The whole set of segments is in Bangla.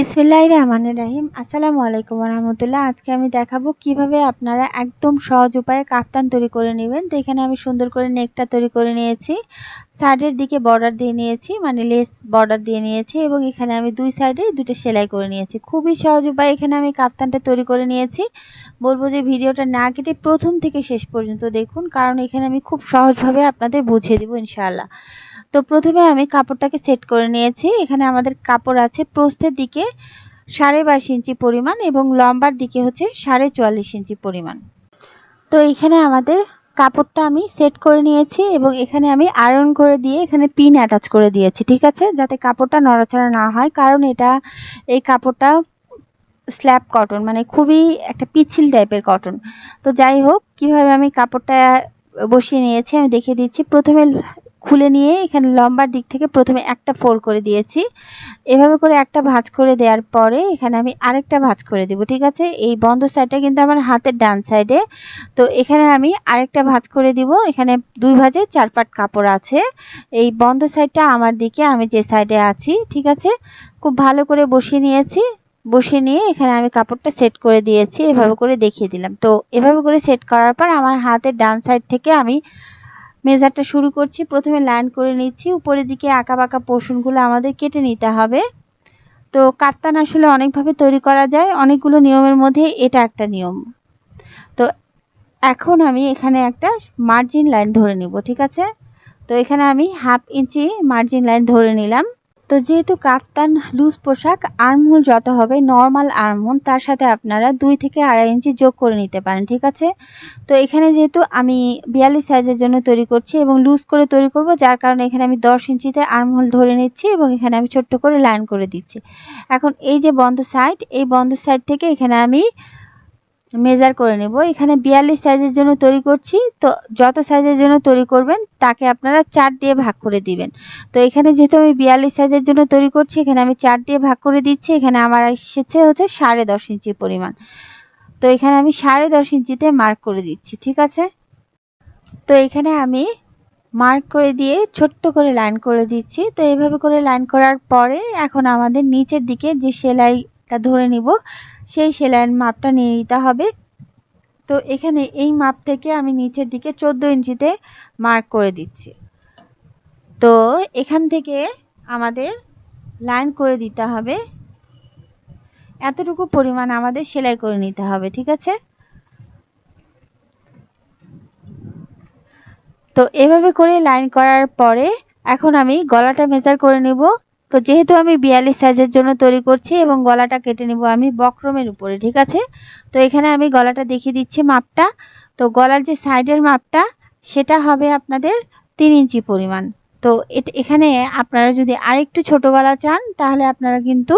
বিসমিল্লাহ রহমানির রাহিম। আসসালামু আলাইকুম রহমতুল্লাহ আজকে আমি দেখাবো কীভাবে আপনারা একদম সহজ উপায়ে কাফতান তৈরি করে নেবেন। তো এখানে আমি সুন্দর করে নেকটা তৈরি করে নিয়েছি। সাইডের দিকে বর্ডার দিয়ে নিয়েছি মানে লেস বর্ডার দিয়ে নিয়েছি এবং এখানে আমি দুই সাইডে দুটো সেলাই করে নিয়েছি। খুবই সহজ উপায়ে এখানে আমি কাফতানটা তৈরি করে নিয়েছি। বলব যে ভিডিওটা না কেটে প্রথম থেকে শেষ পর্যন্ত দেখুন, কারণ এখানে আমি খুব সহজভাবে আপনাদের বুঝিয়ে দেবো ইনশাআল্লাহ। তো প্রথমে আমি কাপড়টাকে সেট করে নিয়েছি। এখানে আমাদের কাপড় আছে প্রস্থের দিকে সাড়ে বাইশ ইঞ্চি পরিমাণ এবং লম্বার দিকে হচ্ছে সাড়ে চুয়াল্লিশ ইঞ্চি পরিমাণ। তো এখানে আমাদের কাপড়টা আমি সেট করে নিয়েছি এবং এখানে আমি আয়রন করে দিয়ে এখানে পিন অ্যাটাচ করে দিয়েছি, ঠিক আছে? যাতে কাপড়টা নড়াচড়া না হয়, কারণ এটা, এই কাপড়টা স্ল্যাব কটন মানে খুবই একটা পিছিল টাইপের কটন তো যাই হোক, কীভাবে আমি কাপড়টা বসিয়ে নিয়েছি আমি দেখিয়ে দিচ্ছি। প্রথমে খুলে নিয়ে এখানে লম্বার দিক থেকে প্রথমে একটা ফোল্ড করে দিয়েছি। এভাবে করে একটা ভাঁজ করে দেওয়ার পরে এখানে আমি আরেকটা ভাঁজ করে দেব, ঠিক আছে? এই বন্ধ সাইডটা কিন্তু আমার হাতের ডান সাইডে তো এখানে আমি আরেকটা ভাঁজ করে দিব। এখানে দুই ভাঁজে চার পাট কাপড় আছে। এই বন্ধ সাইডটা আমার দিকে, আমি যে সাইডে আছি, ঠিক আছে? খুব ভালো করে বসিয়ে নিয়েছি। বসিয়ে নিয়ে এখানে আমি কাপড়টা সেট করে দিয়েছি, এভাবে করে দেখিয়ে দিলাম। তো এভাবে করে সেট করার পর আমার হাতের ডান সাইড থেকে আমি মেজারটা শুরু করছি, প্রথমে লাইন করে নিচ্ছি, উপরের দিকে আঁকা বাঁকা পোর্শনগুলো আমাদের কেটে নিতে হবে। তো কাপ্তান আসলে অনেকভাবে তৈরি করা যায়, অনেকগুলো নিয়মের মধ্যে এটা একটা নিয়ম। তো এখন আমি এখানে একটা মার্জিন লাইন ধরে নিব, ঠিক আছে? তো এখানে আমি হাফ ইঞ্চি মার্জিন লাইন ধরে নিলাম। তো যেহেতু কাফতান লুজ পোশাক আর্মহোল যত হবে, নর্মাল আর্মহোল তার সাথে আপনারা দুই থেকে আড়াই ইঞ্চি যোগ করে নিতে পারেন, ঠিক আছে? তো এখানে যেহেতু আমি বিয়াল্লিশ সাইজের জন্য তৈরি করছি এবং লুজ করে তৈরি করব, যার কারণে এখানে আমি দশ ইঞ্চিতে আর্মহোল ধরে নিচ্ছি এবং এখানে আমি ছোট্ট করে লাইন করে দিচ্ছি। এখন এই যে বন্ধ সাইড, এই বন্ধ সাইড থেকে এখানে আমি মেজার করে নেব। এখানে বিয়াল্লিশ সাইজের জন্য তৈরি করছি। তো যত সাইজের জন্য তৈরি করবেন, তাকে আপনারা চার দিয়ে ভাগ করে দিবেন। তো এখানে যেহেতু আমি বিয়াল্লিশ সাইজের জন্য তৈরি করছি, এখানে আমি চার দিয়ে ভাগ করে দিচ্ছি। এখানে আমার এসেছে হচ্ছে সাড়ে দশ ইঞ্চি পরিমাণ। তো এখানে আমি সাড়ে দশ ইঞ্চিতে মার্ক করে দিচ্ছি, ঠিক আছে? তো এখানে আমি মার্ক করে দিয়ে ছোট্ট করে লাইন করে দিচ্ছি। তো এইভাবে করে লাইন করার পরে এখন আমাদের নিচের দিকে যে সেলাইটা ধরে নিব। সেই সেলাইয়ের মাপটা নিয়ে নিতে হবে। তো এখানে এই মাপ থেকে আমি নিচের দিকে চোদ্দ ইঞ্চিতে মার্ক করে দিচ্ছি। তো এখান থেকে আমাদের লাইন করে দিতে হবে। এতটুকু পরিমাণ আমাদের সেলাই করে নিতে হবে, ঠিক আছে? তো এভাবে করে লাইন করার পরে এখন আমি গলাটা মেজার করে নিব। তো যেহেতু আমি বিয়াল্লিশ সাইজের জন্য তৈরি করছি এবং গলাটা কেটে নিব আমি বক্রমের উপরে, ঠিক আছে? তো এখানে আমি গলাটা দেখিয়ে দিচ্ছি মাপটা। তো গলার যে সাইডের মাপটা, সেটা হবে আপনাদের তিন ইঞ্চি পরিমাণ। তো এখানে আপনারা যদি আরেকটু ছোট গলা চান, তাহলে আপনারা কিন্তু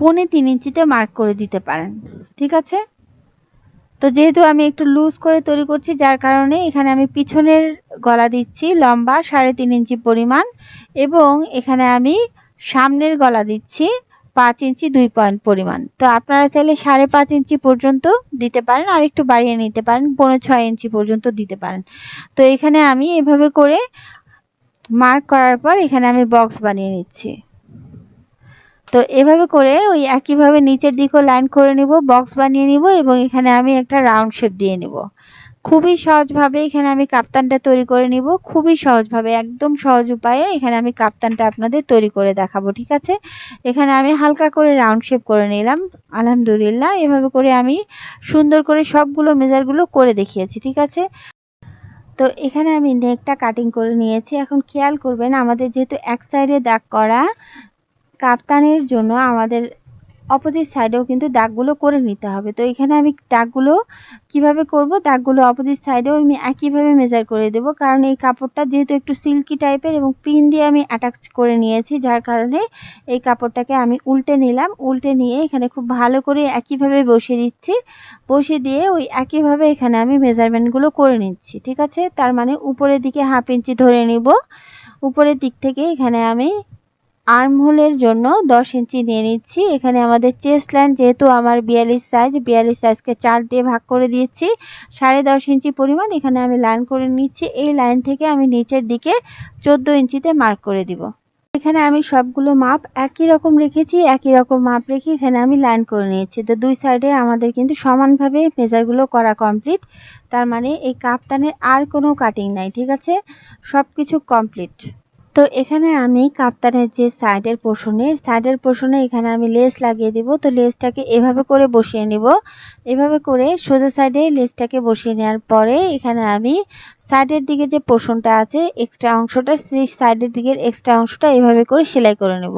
পনে তিন ইঞ্চিতে মার্ক করে দিতে পারেন, ঠিক আছে? তো যেহেতু আমি একটু লুজ করে তৈরি করছি, যার কারণে এখানে আমি পিছনের গলা দিচ্ছি লম্বা সাড়ে তিন ইঞ্চি পরিমাণ এবং এখানে আমি সামনের গলা দিচ্ছি পাঁচ ইঞ্চি দুই পয়েন্ট পরিমাণ। তো আপনারা চাইলে সাড়ে পাঁচ ইঞ্চি পর্যন্ত দিতে পারেন, আর একটু বাড়িয়ে নিতে পারেন পনেরো ছয় ইঞ্চি পর্যন্ত দিতে পারেন। তো এখানে আমি এভাবে করে মার্ক করার পর এখানে আমি বক্স বানিয়ে নিচ্ছি। তো এভাবে করে ওই একইভাবে নিচের দিকেও লাইন করে নিব বক্স বানিয়ে নিব এবং এখানে আমি একটা রাউন্ড শেপ দিয়ে নিব। খুবই সহজভাবে এখানে আমি কাপ্তানটা তৈরি করে নিব। খুবই সহজভাবে, একদম সহজ উপায়ে এখানে আমি কাপ্তানটা আপনাদের তৈরি করে দেখাবো, ঠিক আছে? এখানে আমি হালকা করে রাউন্ড শেপ করে নিলাম। আলহামদুলিল্লাহ, এভাবে করে আমি সুন্দর করে সবগুলো মেজারগুলো করে দেখিয়েছি, ঠিক আছে? তো এখানে আমি নেকটা কাটিং করে নিয়েছি। এখন খেয়াল করবেন, আমাদের যেহেতু এক সাইডে দাগ করা কাপ্তানের জন্য আমাদের অপোজিট সাইডেও কিন্তু দাগগুলো করে নিতে হবে। তো এখানে আমি দাগগুলো কীভাবে করব? দাগগুলো অপোজিট সাইডেও আমি একইভাবে মেজার করে দেব। কারণ এই কাপড়টা যেহেতু একটু সিল্কি টাইপের এবং পিন দিয়ে আমি অ্যাটাচ করে নিয়েছি, যার কারণে এই কাপড়টাকে আমি উল্টে নিলাম। উল্টে নিয়ে এখানে খুব ভালো করে একইভাবে বসিয়ে দিচ্ছি। বসিয়ে দিয়ে ওই একইভাবে এখানে আমি মেজারমেন্টগুলো করে নিচ্ছি, ঠিক আছে? তার মানে উপরের দিকে হাফ ইঞ্চি ধরে নিব। উপরের দিক থেকে এখানে আমি আর্মহোলের জন্য দশ ইঞ্চি নিয়ে নিচ্ছি। এখানে আমাদের চেস্ট লাইন যেহেতু আমার বিয়াল্লিশ সাইজ, বিয়াল্লিশ সাইজকে চার দিয়ে ভাগ করে দিয়েছি। সাড়ে দশ ইঞ্চি পরিমাণ এখানে আমি লাইন করে নিচ্ছি। এই লাইন থেকে আমি নিচের দিকে চোদ্দ ইঞ্চিতে মার্ক করে দিব। এখানে আমি সবগুলো মাপ একই রকম রেখেছি, একই রকম মাপ রেখে এখানে আমি লাইন করে নিয়েছি। তো দুই সাইডে আমাদের কিন্তু সমানভাবে মেজারগুলো করা কমপ্লিট তার মানে এই কাপ্তানের আর কোনো কাটিং নাই, ঠিক আছে? সব কিছু কমপ্লিট তো এখানে আমি কাপ্তানের যে সাইডের পোষণের সাইডের পোষণে এখানে আমি লেস লাগিয়ে দিব। তো লেসটাকে এভাবে করে বসিয়ে নিব। এভাবে করে সোজা সাইডে লেসটাকে বসিয়ে নেওয়ার পরে এখানে আমি সাইডের দিকে যে পোষণটা আছে এক্সট্রা অংশটা, সেই সাইডের দিকের এক্সট্রা অংশটা এভাবে করে সেলাই করে নেব।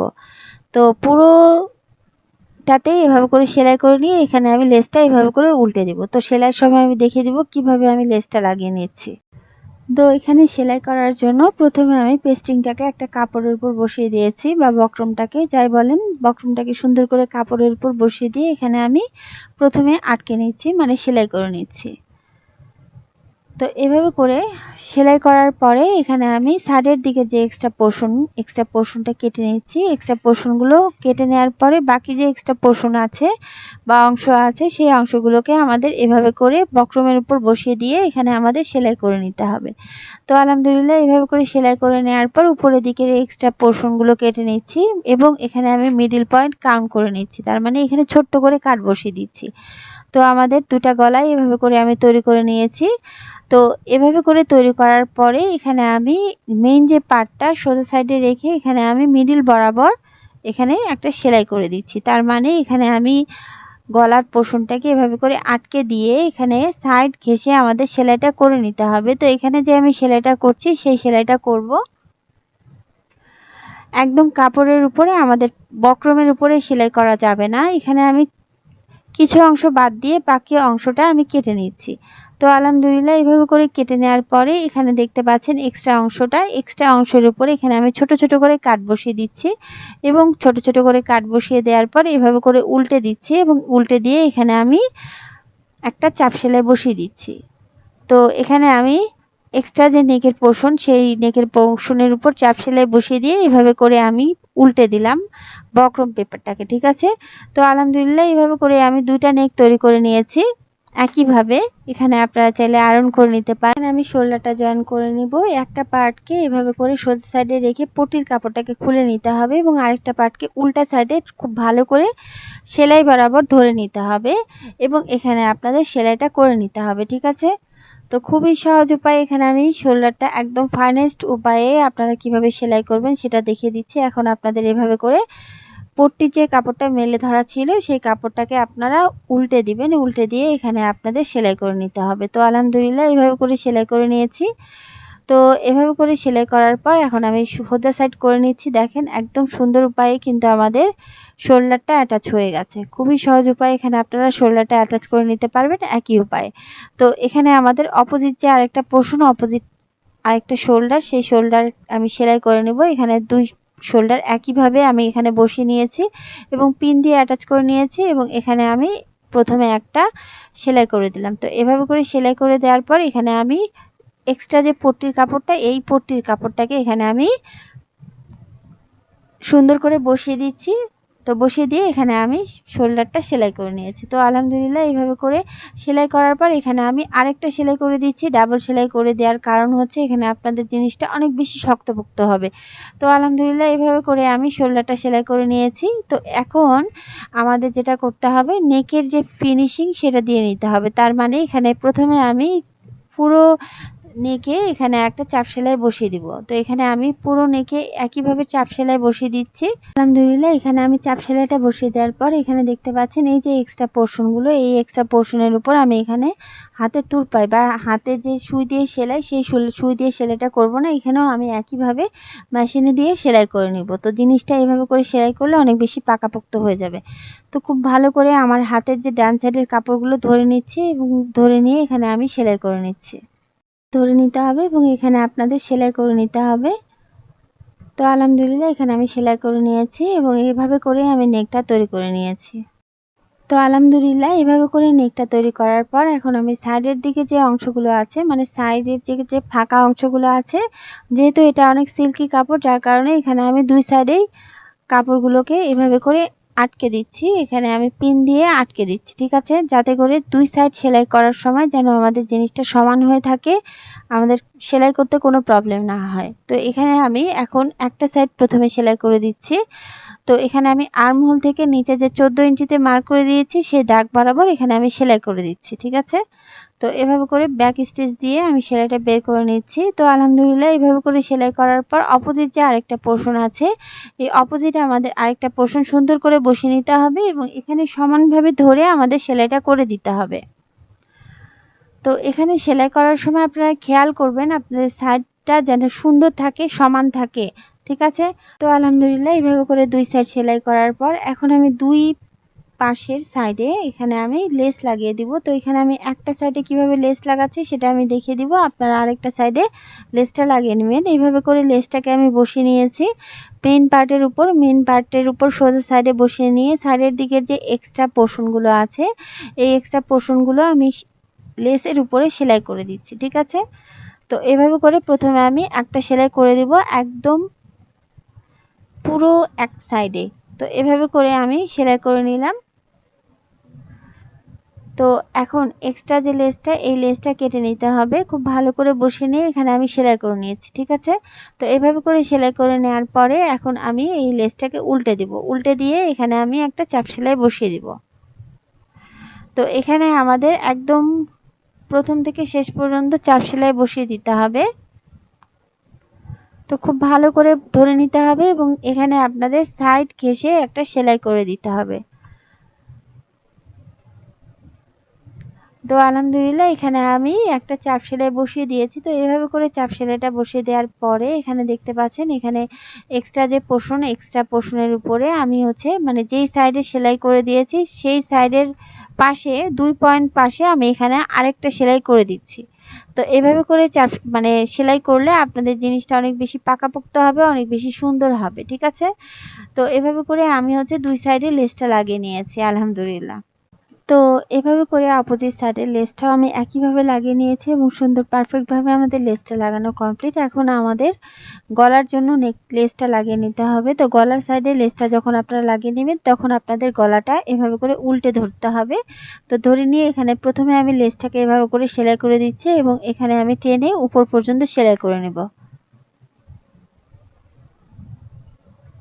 তো পুরোটাতে এভাবে করে সেলাই করে নিয়ে এখানে আমি লেসটা এভাবে করে উল্টে দিব। তো সেলাইয়ের সময় আমি দেখিয়ে দিব কীভাবে আমি লেসটা লাগিয়ে নিচ্ছি। তো এখানে সেলাই করার জন্য প্রথমে আমি পেস্টিংটাকে একটা কাপড়ের উপর বসিয়ে দিয়েছি বা বক্রমটাকে, যাই বলেন, বক্রমটাকে সুন্দর করে কাপড়ের উপর বসিয়ে দিয়ে এখানে আমি প্রথমে আটকে নিচ্ছি মানে সেলাই করে নিচ্ছি। তো এভাবে করে সেলাই করার পরে এখানে আমি সাইডের দিকে যে এক্সট্রা পোর্শন এক্সট্রা পোর্শনটা কেটে নিচ্ছি এক্সট্রা পোর্শনগুলো কেটে নেওয়ার পরে বাকি যে এক্সট্রা পোর্শন আছে বা অংশ আছে, সেই অংশগুলোকে আমাদের এভাবে করে বক্রমের উপর বসিয়ে দিয়ে এখানে আমাদের সেলাই করে নিতে হবে। তো আলহামদুলিল্লাহ এভাবে করে সেলাই করে নেওয়ার পর উপরের দিকের এক্সট্রা পোর্শনগুলো কেটে নিচ্ছি এবং এখানে আমি মিডিল পয়েন্ট কাউন্ট করে নিচ্ছি। তার মানে এখানে ছোট্ট করে কাট বসিয়ে দিচ্ছি। তো আমাদের দুটা গলায় এভাবে করে আমি তৈরি করে নিয়েছি। তো এভাবে করে তৈরি করার পরে এখানে আমি মেইন যে পার্টটা সোজা সাইডে রেখে এখানে আমি মিডিল বরাবর এখানে একটা সেলাই করে দিচ্ছি। তার মানে এখানে আমি গলার পোষণটাকে এভাবে করে আটকে দিয়ে এখানে সাইড ঘেসে আমাদের সেলাইটা করে নিতে হবে। তো এখানে যে আমি সেলাইটা করছি, সেই সেলাইটা করব। একদম কাপড়ের উপরে, আমাদের বক্রমের উপরে সেলাই করা যাবে না। এখানে আমি কিছু অংশ বাদ দিয়ে বাকি অংশটা আমি কেটে নিচ্ছি। তো আলহামদুলিল্লাহ এইভাবে করে কেটে নেওয়ার পরে এখানে দেখতে পাচ্ছেন এক্সট্রা অংশটা। এক্সট্রা অংশের উপরে এখানে আমি ছোট ছোট করে কাট বসিয়ে দিচ্ছি এবং ছোট ছোট করে কাট বসিয়ে দেওয়ার পর এভাবে করে উল্টে দিচ্ছি এবং উল্টে দিয়ে এখানে আমি একটা চাপ সেলাই বসিয়ে দিচ্ছি। তো এখানে আমি এক্সট্রা যে নেকের পোষণ সেই নেকের পোর্শনের উপর চাপ সেলাই বসিয়ে দিয়ে এভাবে করে আমি উল্টে দিলাম বক্রম পেপারটাকে ঠিক আছে? তো আলহামদুলিল্লাহ এইভাবে করে আমি দুইটা নেক তৈরি করে নিয়েছি। একইভাবে এখানে আপনারা চাইলে আয়রন করে নিতে পারেন। আমি শোল্ডারটা জয়েন করে নিব। একটা পার্টকে এভাবে করে সোজা সাইডে রেখে পটির কাপড়টাকে খুলে নিতে হবে এবং আরেকটা পার্টকে উল্টা সাইডে খুব ভালো করে সেলাই বরাবর ধরে নিতে হবে এবং এখানে আপনাদের সেলাইটা করে নিতে হবে, ঠিক আছে? তো খুবই সহজ উপায় এখানে আমি শোল্ডারটা একদম ফাইনেস্ট উপায়ে আপনারা কীভাবে সেলাই করবেন সেটা দেখিয়ে দিচ্ছি। এখন আপনাদের এভাবে করে পট্টির যে কাপড়টা মেলে ধরা ছিল, সেই কাপড়টাকে আপনারা উল্টে দিবেন, উল্টে দিয়ে এখানে আপনাদের সেলাই করে নিতে হবে। তো আলহামদুলিল্লাহ এইভাবে করে সেলাই করে নিয়েছি। তো এভাবে করে সেলাই করার পর এখন আমি সোজা সাইড করে নিচ্ছি। দেখেন একদম সুন্দর উপায়ে কিন্তু আমাদের শোল্ডারটা অ্যাটাচ হয়ে গেছে। খুবই সহজ উপায়, এখানে আপনারা শোল্ডারটা অ্যাটাচ করে নিতে পারবেন একই উপায়ে। তো এখানে আমাদের অপোজিট যে আরেকটা পোষণ অপোজিট আরেকটা শোল্ডার, সেই শোল্ডার আমি সেলাই করে নেব। এখানে দুই শোল্ডার একইভাবে আমি এখানে বসিয়ে নিয়েছি এবং পিন দিয়ে অ্যাটাচ করে নিয়েছি এবং এখানে আমি প্রথমে একটা সেলাই করে দিলাম। তো এভাবে করে সেলাই করে দেওয়ার পর এখানে আমি এক্সট্রা যে পট্টির কাপড়টা, এই পট্টির কাপড়টাকে এখানে আমি সুন্দর করে বসিয়ে দিচ্ছি। তো বসিয়ে দিয়ে এখানে আমি শোল্ডারটা সেলাই করে নিয়েছি। তো আলহামদুলিল্লাহ এইভাবে করে সেলাই করার পর এখানে আমি আরেকটা সেলাই করে দিচ্ছি ডাবল সেলাই করে দেওয়ার কারণ হচ্ছে এখানে আপনাদের জিনিসটা অনেক বেশি শক্তপোক্ত হবে। তো আলহামদুলিল্লাহ এইভাবে করে আমি শোল্ডারটা সেলাই করে নিয়েছি। তো এখন আমাদের যেটা করতে হবে, নেকের যে ফিনিশিং সেটা দিয়ে নিতে হবে। তার মানে এখানে প্রথমে আমি পুরো নেকে এখানে একটা চাপ সেলাই বসিয়ে দিব। তো এখানে আমি পুরো নেকে একইভাবে চাপ সেলাই বসিয়ে দিচ্ছি। আলহামদুলিল্লাহ, এখানে আমি চাপ সেলাইটা বসিয়ে দেওয়ার পর এখানে দেখতে পাচ্ছেন এই যে এক্সট্রা পোর্শনগুলো এই এক্সট্রা পোর্শনের উপর আমি এখানে হাতে তুর পাই বা হাতে যে সুই দিয়ে সেলাই, সেই সুই দিয়ে সেলাইটা করব না, এখানেও আমি একইভাবে মেশিনে দিয়ে সেলাই করে নিব। তো জিনিসটা এইভাবে করে সেলাই করলে অনেক বেশি পাকাপোক্ত হয়ে যাবে। তো খুব ভালো করে আমার হাতের যে ডান সাইডের কাপড়গুলো ধরে নিচ্ছি এবং ধরে নিয়ে এখানে আমি সেলাই করে নিচ্ছি। ধরে নিতে হবে এবং এখানে আপনাদের সেলাই করে নিতে হবে। তো আলহামদুলিল্লাহ, এখানে আমি সেলাই করে নিয়েছি এবং এইভাবে করে আমি নেকটা তৈরি করে নিয়েছি। তো আলহামদুলিল্লাহ, এভাবে করে নেকটা তৈরি করার পর এখন আমি সাইডের দিকে যে অংশগুলো আছে মানে সাইডের যে যে ফাঁকা অংশগুলো আছে, যেহেতু এটা অনেক সিল্কি কাপড়, যার কারণে এখানে আমি দুই সাইডেই কাপড়গুলোকে এভাবে করে আটকে দিচ্ছি। এখানে আমি পিন দিয়ে আটকে দিচ্ছি, ঠিক আছে? যাতে করে দুই সাইড সেলাই করার সময় যেন আমাদের জিনিসটা সমান হয়ে থাকে, আমাদের সেলাই করতে কোনো প্রবলেম না হয়। তো এখানে আমি এখন একটা সাইড প্রথমে সেলাই করে দিচ্ছি। তো এখানে আমি আর্মহোল থেকে নিচে যে চোদ্দ ইঞ্চিতে মার্ক করে দিয়েছি সেই দাগ বরাবর এখানে আমি সেলাই করে দিচ্ছি, ঠিক আছে? তো এভাবে করে ব্যাক স্টিচ দিয়ে আমি সেলাইটা বের করে নিচ্ছি। তো আলহামদুলিল্লাহ এভাবে করে সেলাই করার পর অপোজিট যে আরেকটা পোর্শন আছে, এই অপোজিটে আমাদের আরেকটা পোর্শন সুন্দর করে বসিয়ে নিতে হবে এবং এখানে সমানভাবে ধরে আমাদের সেলাইটা করে দিতে হবে। তো এখানে সেলাই করার সময় আপনারা খেয়াল করবেন, আপনাদের সাইডটা যেন সুন্দর থাকে, সমান থাকে। ঠিক আছে? তো আলহামদুলিল্লাহ, এইভাবে করে দুই সাইড সেলাই করার পর এখন আমি দুই পাশের সাইডে এখানে আমি লেস লাগিয়ে দিব। তো এখানে আমি একটা সাইডে কীভাবে লেস লাগাচ্ছি সেটা আমি দেখিয়ে দিব। আপনারা আরেকটা সাইডে লেসটা লাগিয়ে নেবেন। এইভাবে করে লেসটাকে আমি বসিয়ে নিয়েছি। মেন পার্টের উপর মেন পার্টের উপর সোজা সাইডে বসিয়ে নিয়ে সাইডের দিকে যে এক্সট্রা পোর্শনগুলো আছে, এই এক্সট্রা পোর্শনগুলো আমি লেসের উপরে সেলাই করে দিচ্ছি, ঠিক আছে? তো এভাবে করে প্রথমে আমি একটা সেলাই করে দিব একদম পুরো এক সাইডে তো এভাবে করে আমি সেলাই করে নিলাম। তো এখন এক্সট্রা যে লেসটা এই লেসটা কেটে নিতে হবে। খুব ভালো করে বসিয়ে নিয়ে এখানে আমি সেলাই করে নিয়েছি, ঠিক আছে? তো এভাবে করে সেলাই করে নেওয়ার পরে এখন আমি এই লেসটাকে উল্টে দিব। উল্টে দিয়ে এখানে আমি একটা চাপ সেলাই বসিয়ে দিব। তো এখানে আমাদের একদম প্রথম থেকে শেষ পর্যন্ত চাপ সেলাই বসিয়ে দিতে হবে। তো খুব ভালো করে ধরে নিতে হবে এবং এখানে আপনাদের সাইড ঘেসে একটা সেলাই করে দিতে হবে। তো আলহামদুলিল্লাহ, এখানে আমি একটা চাপ সেলাই বসিয়ে দিয়েছি। তো এভাবে করে চাপ সেলাইটা বসিয়ে দেওয়ার পরে এখানে দেখতে পাচ্ছেন, এখানে এক্সট্রা যে পোষণ এক্সট্রা পোষণের উপরে আমি হচ্ছে মানে যেই সাইডে সেলাই করে দিয়েছি, সেই সাইডের পাশে, দুই পয়েন্ট পাশে আমি এখানে আরেকটা সেলাই করে দিচ্ছি। তো এভাবে করে চার মানে সেলাই করলে আপনাদের জিনিসটা অনেক বেশি পাকাপোক্ত হবে, অনেক বেশি সুন্দর হবে, ঠিক আছে? তো এভাবে করে আমি হচ্ছে দুই সাইডে লেসটা লাগিয়ে নিয়েছি, আলহামদুলিল্লাহ। তো এভাবে করে অপোজিট সাইডের লেসটাও আমি একইভাবে লাগিয়ে নিয়েছি এবং সুন্দর পারফেক্টভাবে আমাদের লেসটা লাগানো কমপ্লিট এখন আমাদের গলার জন্য নেক লেসটা লাগিয়ে নিতে হবে। তো গলার সাইডে লেসটা যখন আপনারা লাগিয়ে নেবেন, তখন আপনাদের গলাটা এভাবে করে উল্টে ধরতে হবে। তো ধরে নিয়ে এখানে প্রথমে আমি লেসটাকে এভাবে করে সেলাই করে দিচ্ছি এবং এখানে আমি টেনে উপর পর্যন্ত সেলাই করে নেব।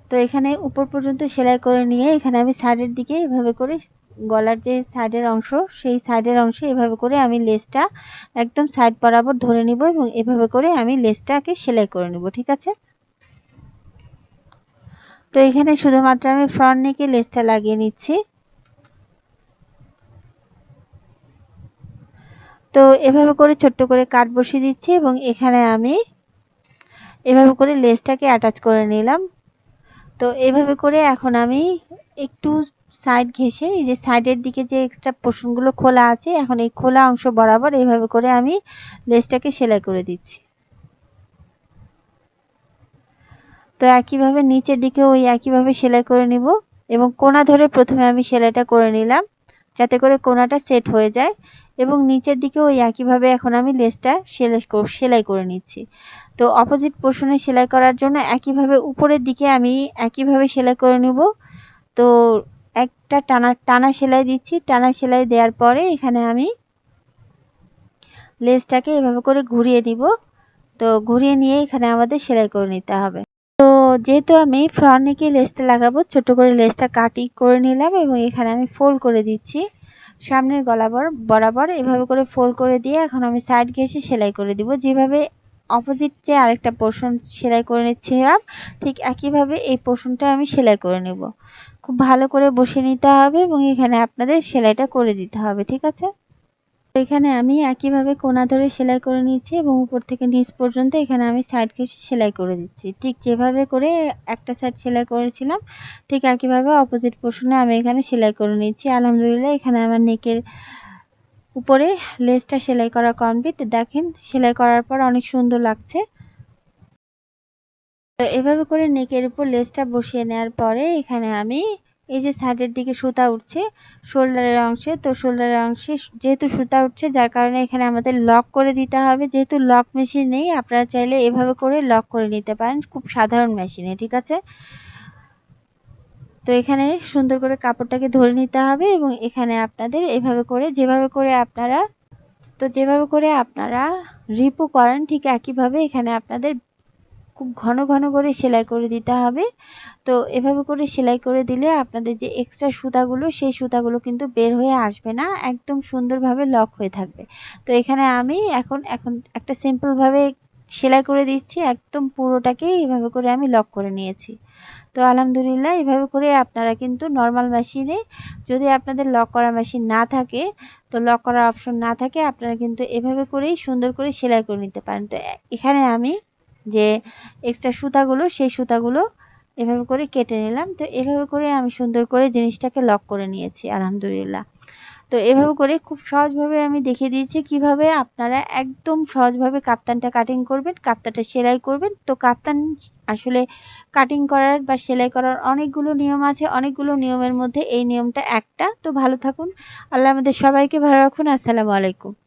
তো এখানে উপর পর্যন্ত সেলাই করে নিয়ে এখানে আমি সাইডের দিকে এভাবে করে গলার যে সাইডের অংশ, সেই সাইডের অংশে এভাবে করে আমি লেসটা একদম সাইড বরাবর ধরে নিব এবং এভাবে করে আমি লেসটাকে সেলাই করে নিব, ঠিক আছে? তো এখানে শুধুমাত্র আমি ফ্রন্ট নেকে লেসটা লাগিয়ে নিচ্ছি। তো এভাবে করে ছোট্ট করে কাট বসিয়ে দিচ্ছি এবং এখানে আমি এভাবে করে লেসটাকে অ্যাটাচ করে নিলাম। তো এভাবে করে এখন আমি একটু সাইড ঘেসে এই যে সাইডের দিকে যে এক্সট্রা পোর্শনগুলো খোলা আছে, এখন এই খোলা অংশ বরাবর এইভাবে করে আমি লেসটাকে সেলাই করে দিচ্ছি। তো একইভাবে নিচের দিকে ওই একইভাবে সেলাই করে নিব এবং কোনা ধরে প্রথমে আমি সেলাইটা করে নিলাম যাতে করে কোনাটা সেট হয়ে যায় এবং নিচের দিকে ওই একইভাবে এখন আমি লেসটা সেলাই সেলাই করে নিচ্ছি। তো অপোজিট পোর্শনে সেলাই করার জন্য একইভাবে উপরের দিকে আমি একইভাবে সেলাই করে নিব। তো একটা টানা টানা সেলাই দিচ্ছি। টানা সেলাই দেওয়ার পরে এখানে আমি লেসটাকে এভাবে করে ঘুরিয়ে নিব। তো ঘুরিয়ে নিয়ে এখানে আমাদের সেলাই করে নিতে হবে। তো যেহেতু আমি ফ্রন্ট নেকে লেসটা লাগাবো, ছোট করে লেসটা কাটি করে নিলাম এবং এখানে আমি ফোল্ড করে দিচ্ছি। সামনের গলাবর বরাবর এভাবে করে ফোল্ড করে দিয়ে এখন আমি সাইড ঘেসে সেলাই করে দিব। যেভাবে অপোজিট যে আরেকটা পোর্শন সেলাই করে নিচ্ছিলাম, ঠিক একইভাবে এই পোর্শনটা আমি সেলাই করে নেব। খুব ভালো করে বসিয়ে নিতে হবে এবং এখানে আপনাদের সেলাইটা করে দিতে হবে, ঠিক আছে? তো এখানে আমি একইভাবে কোনা ধরে সেলাই করে নিচ্ছি এবং উপর থেকে নিচ পর্যন্ত এখানে আমি সাইড ঘেসে সেলাই করে দিচ্ছি। ঠিক যেভাবে করে একটা সাইড সেলাই করেছিলাম, ঠিক একইভাবে অপোজিট পোর্শনে আমি এখানে সেলাই করে নিচ্ছি। আলহামদুলিল্লাহ, এখানে আমার নেকের উপরে লেসটা সেলাই করা কমপ্লিট দেখেন, সেলাই করার পর অনেক সুন্দর লাগছে। তো এভাবে করে নেকের উপর লেসটা বসিয়ে নেওয়ার পরে এখানে আমি এই যে সাইডের দিকে সুতা উঠছে, শোল্ডারের অংশে। তো শোল্ডারের অংশে যেহেতু সুতা উঠছে, যার কারণে এখানে আমাদের লক করে দিতে হবে। যেহেতু লক মেশিন নেই, আপনারা চাইলে এভাবে করে লক করে নিতে পারেন। খুব সাধারণ মেশিনে, ঠিক আছে? তো এখানে সুন্দর করে কাপড়টাকে ধরে নিতে হবে এবং এখানে আপনাদের এভাবে করে, যেভাবে করে আপনারা, তো যেভাবে করে আপনারা রিপু করেন, ঠিক একইভাবে এখানে আপনাদের খুব ঘন ঘন করে সেলাই করে দিতে হবে। তো এভাবে করে সেলাই করে দিলে আপনাদের যে এক্সট্রা সুতাগুলো, সেই সুতাগুলো কিন্তু বের হয়ে আসবে না, একদম সুন্দরভাবে লক হয়ে থাকবে। তো এখানে আমি এখন এখন একটা সিম্পলভাবে সেলাই করে দিচ্ছি, একদম পুরোটাকে এভাবে করে আমি লক করে নিয়েছি। তো আলহামদুলিল্লাহ এভাবে করে আপনারা কিন্তু নর্মাল মেশিনে যদি আপনাদের লক করা মেশিন না থাকে, তো লক করার অপশন না থাকে, আপনারা কিন্তু এভাবে করেই সুন্দর করে সেলাই করে নিতে পারেন। তো এখানে আমি যে এক্সট্রা সুতাগুলো, সেই সুতাগুলো এভাবে করে কেটে নিলাম। তো এভাবে করে আমি সুন্দর করে জিনিসটাকে লক করে নিয়েছি, আলহামদুলিল্লাহ। তো এভাবে করে খুব সহজভাবে আমি দেখিয়ে দিয়েছি কীভাবে আপনারা একদম সহজভাবে কাপ্তানটা কাটিং করবেন, কাপ্তানটা সেলাই করবেন। তো কাপ্তান আসলে কাটিং করার বা সেলাই করার অনেকগুলো নিয়ম আছে, অনেকগুলো নিয়মের মধ্যে এই নিয়মটা একটা। তো ভালো থাকুন। আল্লাহ আমাদের সবাইকে ভালো রাখুন। আসসালামু আলাইকুম।